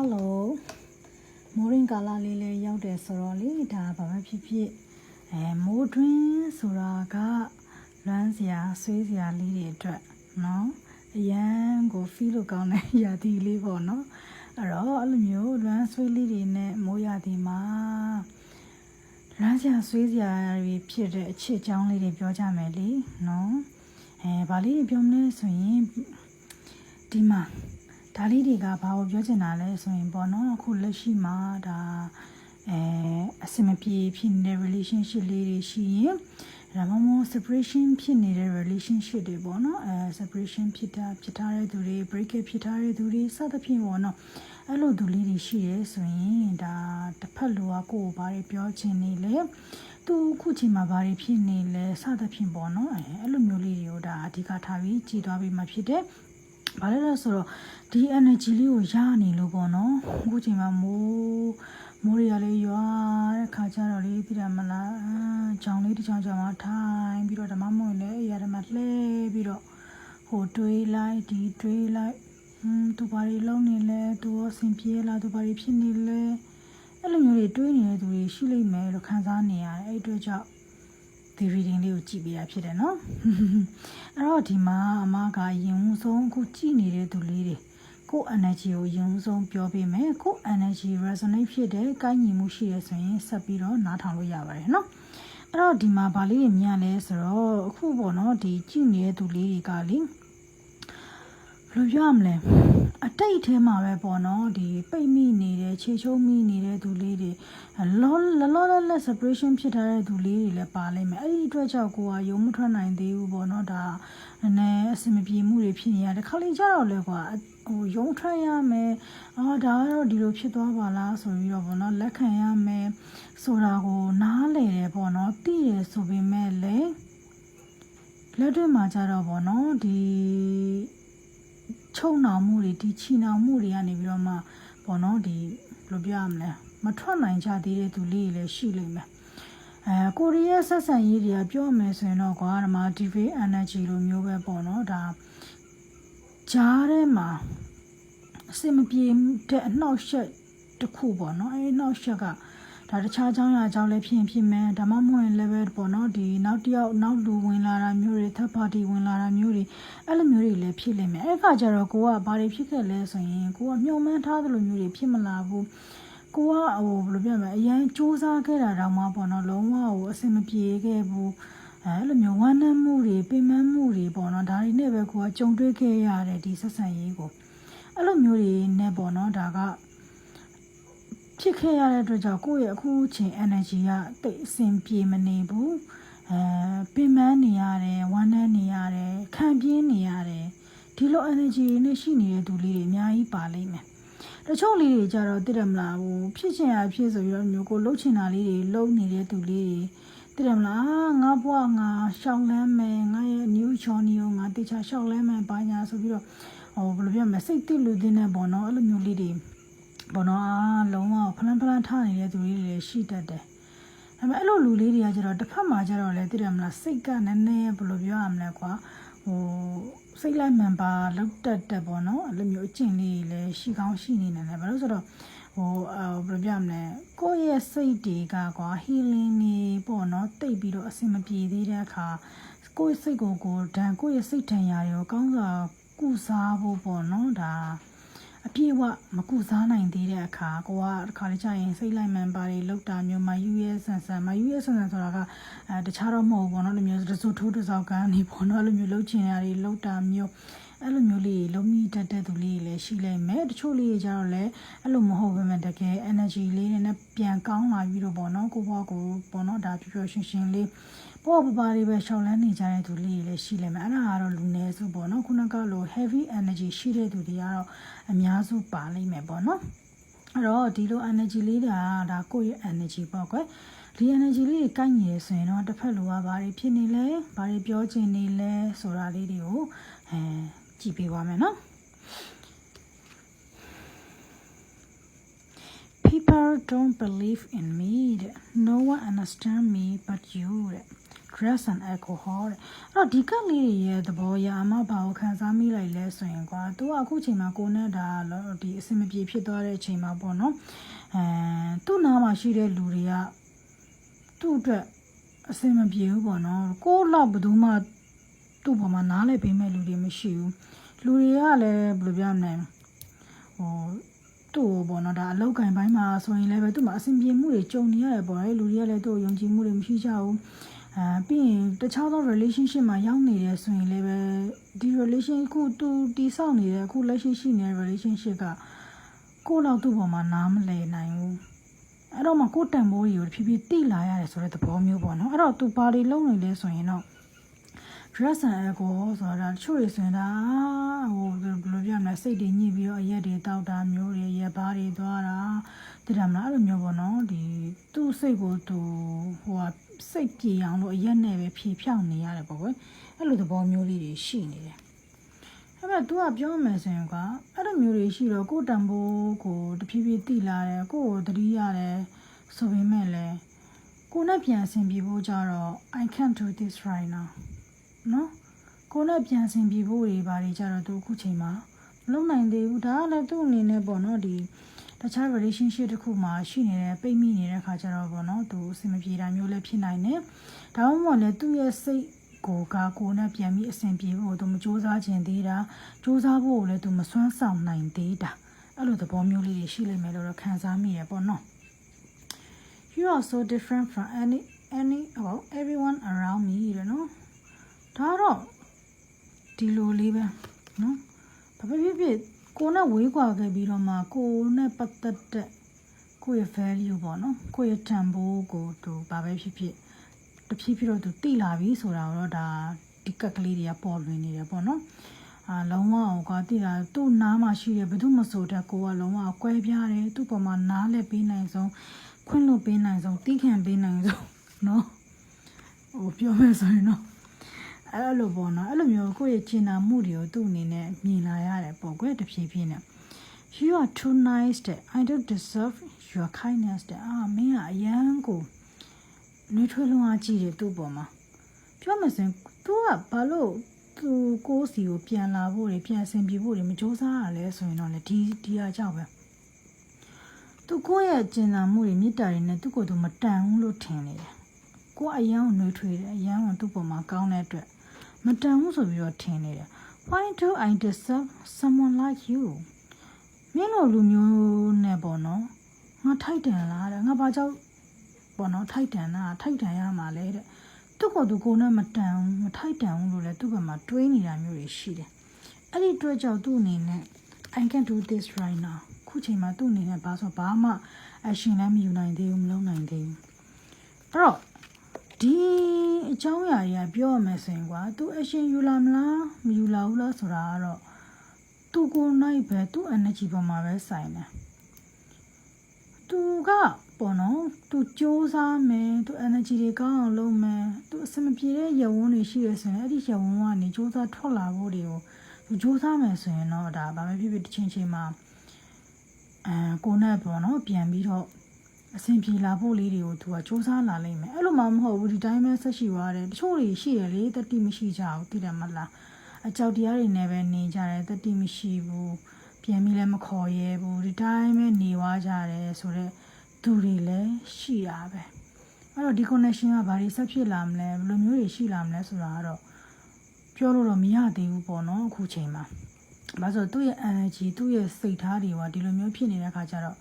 Hello မိုးရင်ကာလလေးလေးရောက်တယ်ဆိုတော့လေဒါဘာမှဖြစ်ဖြစ်အဲမိုးတွင်းဆိုတာကလွမ်းစရာဆွေးစရာလေးတွေအတွက်နော်အရန်ကို feel လို့ကောင်းတဲ့ရာသီလေးပေါ့နော်အဲ့တော့အဲ့လိုမျိုးလွမ်းဆွေးလေးတွေနဲ့မိုးရာသီမှာလွမ်းစရာဆွေးစရာတွေဖြစ်တဲ့အချစ်အကြောင်းလေးတွေပြောကြမယ်လေနော်အဲဘာလေးတွေပြောမလဲဆိုရင်ဒီမှာ ဒါလေးတွေကဘာကိုပြောချင်တာလဲဆိုရင်ပေါ့နော်အခုလက်ရှိမှာဒါအဲအဆင်မပြေဖြစ်နေတဲ့ relationship လေးတွေရှိရင်ဒါမှမဟုတ် separation ဖြစ်နေတဲ့ relationship တွေပေါ့နော်အဲ separation ဖြစ်တာဖြစ်ထားတဲ့သူတွေ break up ဖြစ်ထားတဲ့သူတွေစသဖြင့်ပေါ့နော်အဲ့လိုသူလေးတွေရှိရဲဆိုရင်ဒါတစ်ဖက်လူကကိုယ်ကိုဘာတွေပြောချင်နေလဲသူခုချိန်မှာဘာတွေဖြစ်နေလဲစသဖြင့်ပေါ့နော်အဲအဲ့လိုမျိုးလေးတွေကိုဒါအဓိကထားပြီးကြည်သွားပြီးမှဖြစ်တဲ့။ ဘာလဲလဲဆိုတော့ဒီ energy လေးကိုရနေလို့ပေါ့နော်။အခုချိန်မှာမိုးမိုးရလေးရွာတဲ့ခါကျတော့လေသိတယ်မလား။အာကြောင်လေးတစ်ချောင်းချောင်းမှာထိုင်ပြီးတော့ဓမ္မမဝင်လေအရာဓမ္မလှဲပြီးတော့ဟိုတွေးလိုက်ဒီတွေးလိုက်ဟွန်းသူဘာတွေလုံးနေလဲသူရောစင်ပြေလားသူဘာတွေဖြစ်နေလဲအဲ့လိုမျိုးတွေတွေးနေတဲ့သူတွေရှိလိမ့်မယ်လို့ခံစားနေရတယ်အဲ့အတွက်ကြောင့် ဒီ reading လေးကိုကြည့်ပေးရဖြစ်တယ်နော်အဲ့တော့ဒီမှာအမကရင်ဦးဆုံးအခုကြည့်နေတဲ့သူလေးတွေကိုယ် energy ကိုရင်ဦးဆုံးပြောပေးမယ်ကိုယ် energy resonate ဖြစ်တဲ့ကိုင်းညီမှုရှိရဆိုရင်ဆက်ပြီးတော့နားထောင်လို့ရပါတယ်နော်အဲ့တော့ဒီမှာဗာလေးတွေမြင်လဲဆိုတော့အခုပေါ့နော်ဒီကြည့်နေတဲ့သူလေးတွေကလေဘယ်လိုပြောရမလဲ အတိတ်ထဲမှာပဲပေါ့နော်ဒီပိတ်မိနေတဲ့ခြေချိုးမိနေတဲ့သူလေးတွေလောလောလောလော separation ဖြစ်ထားတဲ့သူလေးတွေလည်းပါလိမ့်မယ်အဲ့ဒီအတွက်ကြောင့်ကိုကယုံမထွက်နိုင်သေးဘူးပေါ့နော်ဒါနည်းနည်းအဆင်မပြေမှုတွေဖြစ်နေရတယ်ခါလေးကြတော့လေကွာဟိုယုံထွက်ရမယ်အော်ဒါကတော့ဒီလိုဖြစ်သွားပါလားဆိုပြီးတော့ပေါ့နော်လက်ခံရမယ်ဆိုတာကိုနားလေတယ်ပေါ့နော်သိတယ်ဆိုပေမဲ့လေလက်တွေ့မှာကြတော့ပေါ့နော်ဒီ ချုံနှောင်မှုတွေဒီချီနှောင်မှုတွေကနေပြီးတော့မှပေါ့နော်ဒီဘယ်လိုပြောရမလဲမထွက်နိုင်ကြသေးတဲ့သူလေးတွေလည်းရှိလိမ့်မယ်အဲကိုရီးယားဆက်ဆံရေးတွေကပြောမယ်ဆိုရင်တော့ကွာဒီမှာ DV energy လိုမျိုးပဲပေါ့နော်ဒါကြားထဲမှာအစင်မပြေတဲ့အနှောက်အယှက်တစ်ခုပေါ့နော်အဲအနှောက်အယှက်က ဒါတခြားအကြောင်းအရာအကြောင်းလည်းဖြစ်ရင်ဖြစ်မယ်ဒါမှမဟုတ်ရင်လည်းပဲပေါ့နော်ဒီနောက်တစ်ယောက်နောက်လူဝင်လာတာမျိုးတွေ third party ဝင်လာတာမျိုးတွေအဲ့လိုမျိုးတွေလည်းဖြစ်လိမ့်မယ်အဲ့ခါကျတော့ကိုကဘာတွေဖြစ်ခဲ့လဲဆိုရင်ကိုကမျှော်မှန်းထားသလိုမျိုးတွေဖြစ်မလာဘူးကိုကဟိုဘယ်လိုပြောမလဲအရင်စူးစမ်းခဲ့တာတောင်မှပေါ့နော်လုံးဝဟိုအဆင်မပြေခဲ့ဘူးအဲ့လိုမျိုးဝမ်းနည်းမှုတွေပင်ပန်းမှုတွေပေါ့နော်ဒါတွေနဲ့ပဲကိုကကြုံတွေ့ခဲ့ရတဲ့ဒီဆက်ဆံရေးကိုအဲ့လိုမျိုးတွေနဲ့ပေါ့နော်ဒါက ဖြစ်ခဲ့ရတဲ့အတွက်ကြောင့်ကိုယ့်ရဲ့အခုချိန် energy ကတိတ်အဆင်ပြေမနေဘူးအဲပင်ပန်းနေရတယ်ဝမ်းနည်းနေရတယ်ခံပြင်းနေရတယ်ဒီလို energy တွေနဲ့ရှိနေတဲ့သူလေးတွေအများကြီးပါလိမ့်မယ်တချို့လေးတွေကြတော့သိတယ်မလားဟိုဖြစ်ချင်ရဖြစ်ဆိုပြီးတော့မျိုးကိုလှုပ်ချင်တာလေးတွေလှုပ်နေတဲ့သူလေးတွေသိတယ်မလားငါဘွားငါရှောင်းလန်းမယ်ငါရဲ့ new journey ကိုငါတေချာရှောင်းလန်းမယ်ဘာညာဆိုပြီးတော့ဟိုဘယ်လိုပြောမလဲစိတ်တိလူတင်းနဲ့ပေါ့နော်အဲ့လိုမျိုးလေးတွေ ပေါ့နော်အားလုံးဝဖလန်းဖလန်းထားနေတဲ့သူလေးတွေလည်းရှိတတ်တယ်ဒါပေမဲ့အဲ့လိုလူလေးတွေကကျတော့တစ်ဖက်မှာကျတော့လေသိတယ်မလားစိတ်ကနည်းနည်းဘယ်လိုပြောရမလဲကွာဟိုစိတ်လိုက်မှန်ပါလောက်တက်တက်ပေါ့နော်အဲ့လိုမျိုးအကျင့်လေးတွေလည်းရှိကောင်းရှိနေတယ်ဘာလို့ဆိုတော့ဟိုဘယ်လိုပြောမလဲကိုယ့်ရဲ့စိတ်တွေကကွာ healing နေပေါ့နော်တိတ်ပြီးတော့အဆင်မပြေသေးတဲ့အခါကိုယ့်စိတ်ကိုကိုယ်ဒဏ်ကိုယ့်ရဲ့စိတ်ထန်ရာတွေကိုကောင်းစွာကုစားဖို့ပေါ့နော်ဒါ အပြည့်အဝမကုစားနိုင်သေးတဲ့အခါကိုကတစ်ခါလေကြာရင်စိတ်လိုက်မှန်ပါတယ်လောက်တာမျိုးမယူရဲဆန်ဆန်မယူရဲဆန်ဆန်ဆိုတာကအဲတခြားတော့မဟုတ်ဘူးပေါ့နော်လိုမျိုးတစုထိုးတစောက်ကနေပေါ့နော်လိုမျိုးလှုပ်ချင်ရတယ်လှုပ်တာမျိုးအဲ့လိုမျိုးလေးလုံးမိတတ်တဲ့သူလေးတွေလည်းရှိလိမ့်မယ်တချို့လေးတွေကြတော့လည်းအဲ့လိုမဟုတ်ဘဲမဲ့တကယ် energy လေးနဲ့ပြန်ကောင်းလာပြီးတော့ပေါ့နော်ကိုဘွားကိုပေါ့နော်ဒါပျော်ပျော်ရွှင်ရွှင်လေး ပေါ့ပပါလေးပဲရှောင်းလန်းနေကြတဲ့သူလေးတွေလည်းရှိလိမ့်မယ်အဲ့ဒါကတော့လူနည်းစုပေါ့နော်ခုနကလို heavy energy ရှိတဲ့သူတွေကတော့အများစုပါလိမ့်မယ်ပေါ့နော်အဲ့တော့ဒီလို energy လေးတွေကဒါကိုယ့်ရဲ့ energy ပေါ့ကွယ်ဒီ energy လေးတွေကိုက်ညီရဆိုရင်တော့တစ်ဖက်လူကဘာတွေဖြစ်နေလဲဘာတွေပြောချင်နေလဲဆိုတာလေးတွေကိုအဲကြည့်ပေးပါမယ်နော် People don't believe in me တဲ့ No one understand me but you တဲ့ drugs and alcohol တဲ့အဲ့တော့ဒီကက်လေးတွေရဲ့သဘောရအမဘာကိုခံစားမိလိုက်လဲဆိုရင်ကွာသူကအခုချိန်မှာကိုနဲ့ဒါဒီအစင်မပြေဖြစ်သွားတဲ့အချိန်မှာပေါ့နော်အဲသူ့နားမှာရှိတဲ့လူတွေကသူ့အတွက်အစင်မပြေဘူးပေါ့နော်ကိုလောက်ဘယ်သူမှသူ့ပေါ်မှာနားလဲပေးမဲ့လူတွေမရှိဘူးလူတွေကလည်းဘယ်လိုပြောမလဲဟိုသူ့ကိုပေါ့နော်ဒါအလောက်ကင်ပိုင်းမှာဆိုရင်လည်းပဲသူ့မှာအဆင်ပြေမှုတွေကြုံနေရတယ်ပေါ့လေလူတွေကလည်းသူ့ကိုယုံကြည်မှုတွေမရှိကြဘူး အဲပြီးရင်တခြားသော relationship မှာရောက်နေတယ်ဆိုရင်လည်းပဲဒီ relation ခုသူတည်ဆောက်နေတဲ့အခုလက်ရှိရှိနေတဲ့ relationship ကကိုယ့်လောက်သူ့ပေါ်မှာနားမလည်နိုင်ဘူးအဲ့တော့မှကိုယ့်တန်ဖိုးတွေကိုဖြည်းဖြည်းတိလာရတယ်ဆိုတဲ့သဘောမျိုးပေါ့နော်အဲ့တော့သူဘာတွေလုပ်နေလဲဆိုရင်တော့ dress and alcohol ဆိုတာတချို့တွေဆိုရင်ဒါဟိုဘယ်လိုပြောမလဲစိတ်တွေညစ်ပြီးတော့အရက်တွေတောက်တာမျိုးတွေရက်ဘားတွေသွားတာတည်တယ်မလားအဲ့လိုမျိုးပေါ့နော်ဒီသူ့စိတ်ကိုသူဟိုဟာ စိတ်ပြေအောင်လို့အရက်နဲ့ပဲဖြေဖြောင်းနေရတယ်ပေါ့ကွယ်အဲ့လိုသဘောမျိုးလေးတွေရှိနေတယ်အဲ့မဲ့ तू ကပြောမယ်ဆိုရင်ကအဲ့လိုမျိုးတွေရှိတော့ကိုယ်တန်ဖိုးကိုတဖြည်းဖြည်းတိလာတယ်ကိုယ်ကိုတတိရတယ်ဆိုပေမဲ့လည်းကိုယ်နဲ့ပြန်အဆင်ပြေဖို့ကြတော့ I can't do this right now နော်ကိုယ်နဲ့ပြန်ဆင်ပြေဖို့တွေဘာတွေကြတော့သူအခုချိန်မှာမလုပ်နိုင်သေးဘူးဒါကလည်းသူ့အနေနဲ့ပေါ့နော်ဒီ တခြား relationship တစ်ခုမှာရှိနေတဲ့ပိတ်မိနေတဲ့ခါကျတော့ပေါ့နော်သူအဆင်မပြေတာမျိုးလည်းဖြစ်နိုင်တယ်ဒါမှမဟုတ်လည်းသူ့ရဲ့စိတ်ကိုကကိုယ်နဲ့ပြန်ပြီးအဆင်ပြေဖို့သူမစူးစမ်းခြင်းသေးတာစူးစမ်းဖို့လည်းသူမစွမ်းဆောင်နိုင်သေးတာအဲ့လိုသဘောမျိုးလေးတွေရှိလိမ့်မယ်လို့တော့ခံစားမိရပေါ့နော် you are so different from any any well everyone around me တဲ့နော်ဒါတော့ဒီလိုလေးပဲနော်ဘာဖြစ်ဖြစ်ဖြစ် ကိုနဲ့ဝေးကွာခဲ့ပြီးတော့မှကိုနဲ့ပတ်သက်တဲ့ကိုယ့်ရဲ့ value ပေါ့နော်ကိုယ့်ရဲ့တန်ဖိုးကိုသူဘာပဲဖြစ်ဖြစ်တဖြည်းဖြည်းတော့သူတိလာပြီဆိုတာတော့ဒါဒီကက်ကလေးတွေကပေါ်လွင်နေတယ်ပေါ့နော်အာလုံးဝအောင်ကတိတာသူ့နားမှာရှိတဲ့ဘယ်သူမှမဆိုတဲ့ကိုကလုံးဝကွဲပြားတယ်သူ့ပေါ်မှာနားလဲပေးနိုင်ဆုံးခွင့်လွတ်ပေးနိုင်ဆုံးတီးခံပေးနိုင်ဆုံးနော်ဟိုပြောမယ်ဆိုရင်တော့ အဲ့လိုပေါ့နော်အဲ့လိုမျိုးကိုယ့်ရဲ့ကျင်နာမှုတွေကိုသူ့အနေနဲ့မြင်လာရတယ်ပေါ့ကွယ်တဖြည်းဖြည်းနဲ့ you are too nice တဲ့ i don't deserve your kindness တဲ့အာမင်းကအရန်ကိုနှွေးထွေးလွန်အားကြီးတယ်သူ့ပေါ်မှာပြောမှဆိုရင် तू ကဘာလို့သူကိုယ်စီကိုပြန်လာဖို့တွေပြန်အဆင်ပြေဖို့တွေမစ조사ရလဲဆိုရင်တော့လေဒီဒီအကြောက်ပဲသူကိုယ့်ရဲ့ကျင်နာမှုတွေမေတ္တာတွေနဲ့သူ့ကိုယ်သူမတန်ဘူးလို့ထင်နေတယ်ကိုယ်အရန်ကိုနှွေးထွေးတယ်အရန်ကိုသူ့ပေါ်မှာကောင်းတဲ့အတွက် မတန်ဘူးဆိုပြီးတော့ထင်နေတယ် why do i deserve someone like you မင်းတို့လူမျိုးနဲ့ပေါ့နော်ငါထိုက်တန်လားတဲ့ငါဘာကြောင့်ပေါ့နော်ထိုက်တန်တာထိုက်တန်ရမှာလဲတဲ့သူ့ကိုယ်သူကိုယ်နဲ့မတန်ဘူးမထိုက်တန်ဘူးလို့လည်းသူ့ဘက်မှာတွေးနေတာမျိုးတွေရှိတယ်အဲ့ဒီတွေးကြောင့်သူ့အနေနဲ့ I can do this right now ခုချိန်မှာသူ့အနေနဲ့ဘာဆိုဘာမှ action လည်းမယူနိုင်သေးဘူးမလုပ်နိုင်သေးဘူးအဲ့တော့ ဒီအကြောင်းအရာတွေကပြောရမယ်ဆိုရင်ကွာသူအရှင်ယူလာမလားမယူလာဘူးလားဆိုတာကတော့သူကိုယ်နိုင်ပဲသူ energy ပေါ်မှာပဲဆိုင်တယ်သူကပေါ့နော်သူစ조사မယ်သူ energy တွေကောင်းအောင်လုပ်မယ်သူအစမပြေတဲ့ရဝန်းတွေရှိရဆိုရင်အဲ့ဒီရဝန်းကနေစ조사ထွက်လာဖို့တွေကိုသူစ조사မယ်ဆိုရင်တော့ဒါဘာပဲဖြစ်ဖြစ်တစ်ချိန်ချိန်မှာအဲကိုယ်နဲ့ပေါ့နော်ပြန်ပြီးတော့ အဆင်ပြေလာဖို့လေးတွေကိုသူကစူးစမ်းလာလိမ့်မယ်အဲ့လိုမှမဟုတ်ဘူးဒီတိုင်းပဲဆက်ရှိသွားတယ်တချို့တွေရှိရလေတတိမရှိကြဘူးသိတယ်မလားအကြောက်တရားတွေနဲ့ပဲနေကြတယ်တတိမရှိဘူးပြန်ပြီးလည်းမခေါ်ရဲဘူးဒီတိုင်းပဲနေသွားကြတယ်ဆိုတော့သူတွေလည်းရှိတာပဲအဲ့တော့ဒီ connection ကဘာတွေဆက်ဖြစ်လာမလဲဘယ်လိုမျိုးတွေရှိလာမလဲဆိုတာကတော့ပြောလို့တော့မရသေးဘူးပေါ့နော်အခုချိန်မှာဘာလို့ဆိုသူ့ရဲ့ energy သူ့ရဲ့စိတ်ထားတွေကဒီလိုမျိုးဖြစ်နေတဲ့အခါကျတော့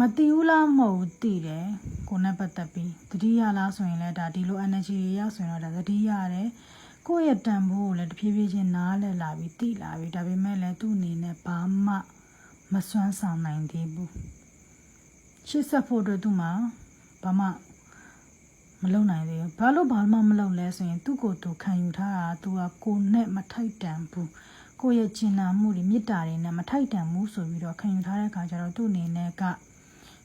မတီးဘူးလားမဟုတ်ဘူးတည်တယ်ကိုနဲ့ပတ်သက်ပြီးတတိယလားဆိုရင်လည်းဒါဒီလို energy တွေရောက်ဆိုရင်တော့ဒါတတိယရတယ်ကိုယ့်ရဲ့တန်ဖိုးကိုလည်းတဖြည်းဖြည်းချင်းနားလည်လာပြီးတည်လာပြီးဒါပေမဲ့လည်းသူ့အနေနဲ့ဘာမှမစွမ်းဆောင်နိုင်သေးဘူးရှစ်ဆက်ဖို့အတွက်သူ့မှာဘာမှမလုပ်နိုင်သေးဘူးဘာလို့ဘာမှမလုပ်လဲဆိုရင်သူ့ကိုယ်သူခံယူထားတာသူကကိုနဲ့မထိုက်တန်ဘူးကိုယ့်ရဲ့ကျင်နာမှုတွေမေတ္တာတွေနဲ့မထိုက်တန်ဘူးဆိုပြီးတော့ခံယူထားတဲ့ခါကျတော့သူ့အနေနဲ့က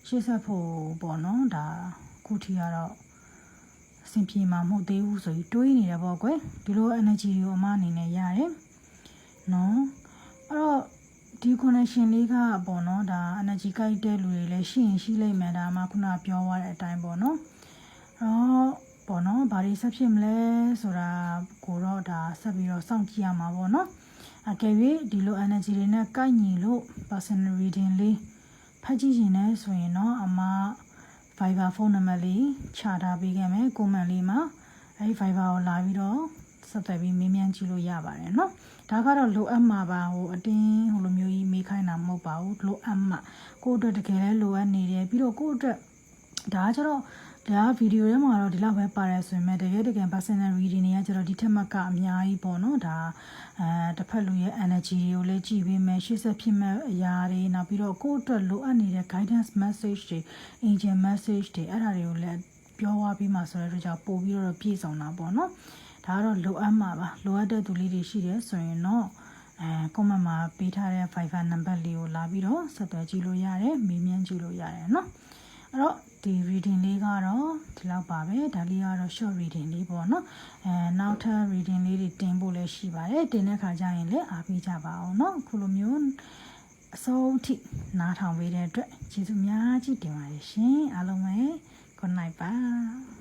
ရှေ့ဆက်ဖို့ပေါ့နော်ဒါခုထီကတော့အဆင်ပြေမှာမဟုတ်သေးဘူးဆိုပြီးတွေးနေတယ်ပေါ့ကွယ်ဒီလို energy ကိုအမအနေနဲ့ရတယ်နော်အဲ့တော့ဒီ connection လေးကပေါ့နော်ဒါ energy ကိုက်တဲ့လူတွေလည်းရှိရင်ရှိလိမ့်မယ်ဒါမှခုနပြောသွားတဲ့အတိုင်းပေါ့နော်အဲ့တော့ပေါ့နော်ဘာတွေဆက်ဖြစ်မလဲဆိုတာကိုတော့ဒါဆက်ပြီးတော့စောင့်ကြည့်ရမှာပေါ့နော်အကယ်၍ဒီလို energy တွေနဲ့ကိုက်ညီလို့ personal reading လေး ဖတ်ကြည့်ရင်လည်းဆိုရင်တော့အမ Viber ဖုန်းနံပါတ်လေးခြာထားပေးခဲ့မယ်ကွန်မန့်လေးမှာအဲဒီ Viber ကိုလာပြီးတော့ဆက်သွယ်ပြီးမေးမြန်းကြည့်လို့ရပါတယ်နော်ဒါကတော့လိုအပ်မှာပါဟိုအတင်းဟိုလိုမျိုးကြီးမေးခိုင်းတာမဟုတ်ပါဘူးလိုအပ်မှာကိုယ့်အတွက်တကယ်လဲလိုအပ်နေတယ်ပြီးတော့ကိုယ့်အတွက်ဒါကကျတော့ ဒါဗီဒီယိုထဲမှာတော့ဒီလောက်ပဲပါတယ်ဆိုရင်မဲ့တကယ်တကယ် personal reading တွေကကျတော့ဒီထက်မှတ်ကအများကြီးပေါ့နော်ဒါအဲတစ်ဖက်လူရဲ့ energy တွေကိုလည်းကြည့်ပေးမယ်ရှေ့ဆက်ဖြစ်မဲ့အရာတွေနောက်ပြီးတော့ကိုယ့်အတွက်လိုအပ်နေတဲ့ guidance message တွေ angel message တွေအဲ့ဒါတွေကိုလည်းပြောသွားပြီးမှဆိုတဲ့အတွက်ကြောင့်ပို့ပြီးတော့ပြည့်စုံတာပေါ့နော်ဒါကတော့လိုအပ်မှာပါလိုအပ်တဲ့သူလေးတွေရှိတယ်ဆိုရင်တော့အဲကွန်မန့်မှာပေးထားတဲ့ Viber နံပါတ်လေးကိုလာပြီးတော့ဆက်သွယ်ကြည့်လို့ရတယ်မေးမြန်းကြည့်လို့ရတယ်နော် အဲ့တော့ဒီ reading လေးကတော့ဒီလောက်ပါပဲဒါလေးကတော့ short reading လေးပေါ့နော်အဲနောက်ထပ် reading လေးတွေတင်ဖို့လည်းရှိပါတယ်တင်တဲ့ခါကျရင်လည်းအားပေးကြပါအောင်နော်ခုလိုမျိုးအဆုံးထိနားထောင်ပေးတဲ့အတွက်ကျေးဇူးများကြီးတင်ပါတယ်ရှင်အားလုံးပဲ good night ပါ